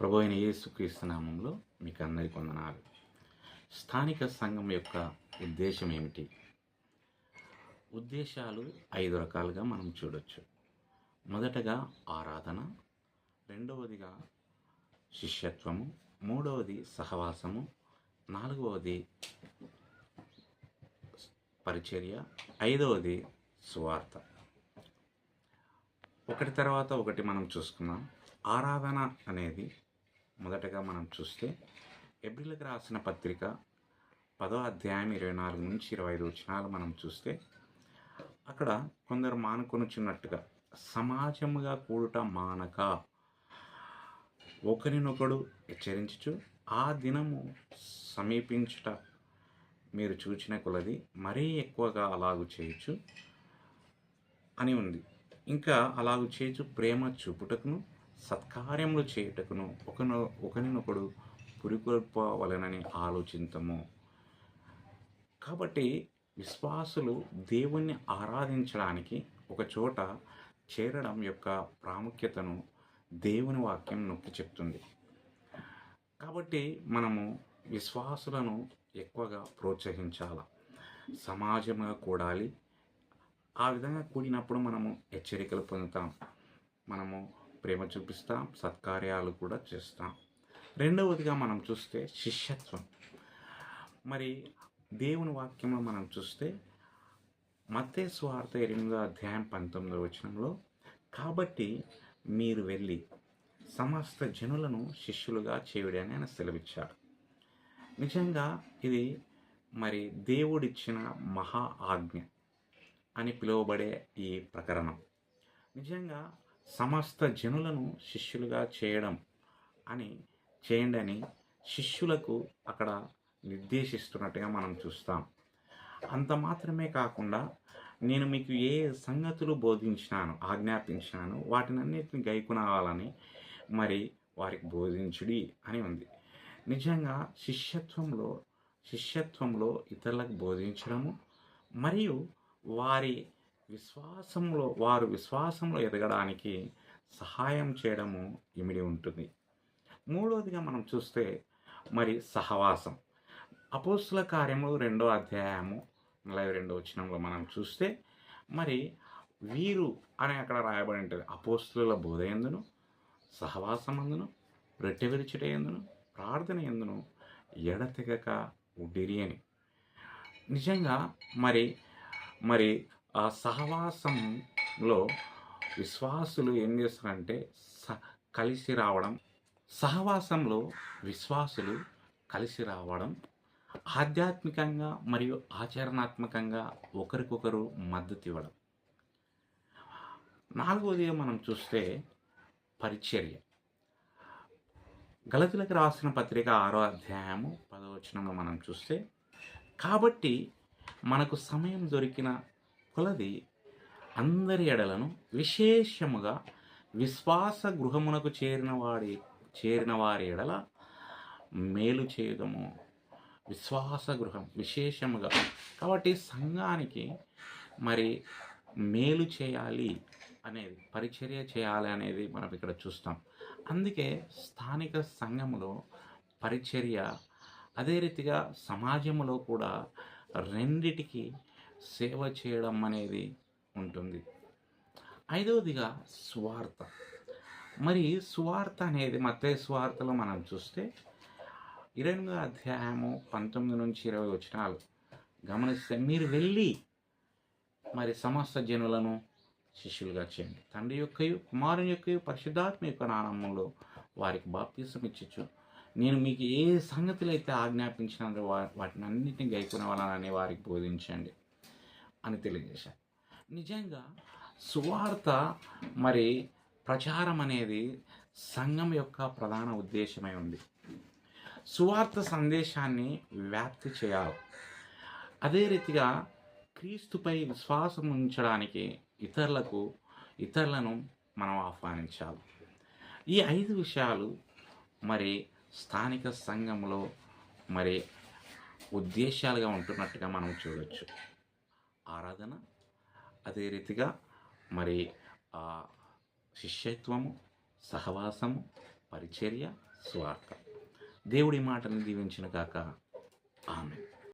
ప్రభు అయిన యేసుక్రీస్తు నామంలో మీకు అందరికీ వందనాలు. స్థానిక సంఘం యొక్క ఉద్దేశం ఏమిటి? ఉద్దేశాలు ఐదు రకాలుగా మనం చూడొచ్చు. మొదటగా ఆరాధన రెండవదిగా శిష్యత్వము మూడవది సహవాసము నాలుగవది పరిచర్య ఐదవది సువార్త. ఒకటి తర్వాత ఒకటి మనం చూసుకుందాం. ఆరాధన అనేది మొదటగా మనం చూస్తే ఏప్రిల్కి రాసిన పత్రిక పదో అధ్యాయం ఇరవై నాలుగు నుంచి ఇరవై ఐదు వచనాలు మనం చూస్తే అక్కడ కొందరు మానుకొనుచున్నట్టుగా సమాజముగా కూడుట మానక. ఒకరినొకడు హెచ్చరించుచు ఆ దినము సమీపించుట మీరు చూచిన కొలది మరీ ఎక్కువగా అలాగు చేయొచ్చు అని ఉంది. ఇంకా అలాగు చేయొచ్చు ప్రేమ చూపుటకును సత్కార్యములు చేయుటకును ఒకను ఒకరినొకడు పురికొల్పవలనని ఆలోచించము కాబట్టి విశ్వాసులు దేవుణ్ణి ఆరాధించడానికి ఒక చోట చేరడం యొక్క ప్రాముఖ్యతను దేవుని వాక్యం నొక్కి చెప్తుంది. కాబట్టి మనము విశ్వాసులను ఎక్కువగా ప్రోత్సహించాలి. సమాజంగా కూడాలి. ఆ విధంగా కూడినప్పుడు మనము హెచ్చరికలు పొందుతాం. మనము ప్రేమ చూపిస్తాం సత్కార్యాలు కూడా చేస్తాం. రెండవదిగా మనం చూస్తే శిష్యత్వం. మరి దేవుని వాక్యంలో మనం చూస్తే మతే స్వార్థ ఎనిమిదో అధ్యాయం పంతొమ్మిదో వచనంలో కాబట్టి మీరు వెళ్ళి సమస్త జనులను శిష్యులుగా చేయుడి అని ఆయన సెలవిచ్చాడు. నిజంగా ఇది మరి దేవుడిచ్చిన మహా ఆజ్ఞ అని పిలువబడే ఈ ప్రకరణం. నిజంగా సమస్త జనులను శిష్యులుగా చేయడం అని చేయండి అని శిష్యులకు అక్కడ నిర్దేశిస్తున్నట్టుగా మనం చూస్తాం. అంత మాత్రమే కాకుండా నేను మీకు ఏ సంగతులు బోధించినాను ఆజ్ఞాపించినాను వాటినన్నిటిని గైకునాలని మరి వారికి బోధించుడి అని ఉంది. నిజంగా శిష్యత్వంలో శిష్యత్వంలో ఇతరులకు బోధించడము మరియు వారి విశ్వాసంలో వారు విశ్వాసంలో ఎదగడానికి సహాయం చేయడము ఇమిడి ఉంటుంది. మూడవదిగా మనం చూస్తే మరి సహవాసం. అపోస్తుల కార్యము రెండో అధ్యాయము నలభై రెండో వచ్చినంలో మనం చూస్తే మరి వీరు అని అక్కడ రాయబడి ఉంటుంది. అపోస్తుల బోధ ఎందును? సహవాసమందును? రొట్టె విరుచుట ఎందును? ప్రార్థన ఎందును? ఎడతెగక ఉడిరి అని. నిజంగా మరి మరి ఆ సహవాసంలో విశ్వాసులు ఏం చేస్తారంటే స కలిసి రావడం సహవాసంలో విశ్వాసులు కలిసి రావడం ఆధ్యాత్మికంగా మరియు ఆచరణాత్మకంగా ఒకరికొకరు మద్దతు ఇవ్వడం. నాలుగోది మనం చూస్తే పరిచర్య. గలతులకు రాసిన పత్రిక ఆరో అధ్యాయము పదవచనంలో మనం చూస్తే కాబట్టి మనకు సమయం దొరికిన కొలది అందరి ఎడలను విశేషముగా విశ్వాస గృహమునకు చేరిన వాడి చేరిన వారి ఎడల మేలు చేయడము విశ్వాస గృహం విశేషముగా. కాబట్టి సంఘానికి మరి మేలు చేయాలి అనేది పరిచర్య చేయాలి అనేది మనం ఇక్కడ చూస్తాం. అందుకే స్థానిక సంఘములో పరిచర్య అదే రీతిగా సమాజంలో కూడా రెండిటికి సేవ చేయడం అనేది ఉంటుంది. ఐదవదిగా స్వార్థ. మరి స్వార్థ అనేది మతే స్వార్థలో మనం చూస్తే ఇరవై అధ్యాయము పంతొమ్మిది నుంచి ఇరవై వచనాలు గమనిస్తే మీరు వెళ్ళి మరి సమస్త జనులను శిష్యులుగా చేయండి. తండ్రి యొక్క కుమారుని యొక్క పరిశుద్ధాత్మ యొక్క నానమ్మంలో వారికి బాప్తీసం ఇచ్చచ్చు నేను మీకు ఏ సంగతులు అయితే ఆజ్ఞాపించిన వా వాటిని అన్నింటినీ గైకునే వాళ్ళని వారికి బోధించండి. అని తెలియజేశాను నిజంగా సువార్త మరి ప్రచారం అనేది సంఘం యొక్క ప్రధాన ఉద్దేశమై ఉంది. సువార్త సందేశాన్ని వ్యాప్తి చేయాలి. అదే రీతిగా క్రీస్తుపై విశ్వాసం ఉంచడానికి ఇతరులకు ఇతరులను మనం ఆహ్వానించాలి. ఈ ఐదు విషయాలు మరి స్థానిక సంఘంలో మరి ఉద్దేశాలుగా ఉంటున్నట్టుగా మనం చూడవచ్చు ఆరాధన అదే రీతిగా మరి ఆ శిష్యత్వము సహవాసము పరిచర్య స్వార్థ. దేవుడి మాటను దీవించిన కాక ఆమె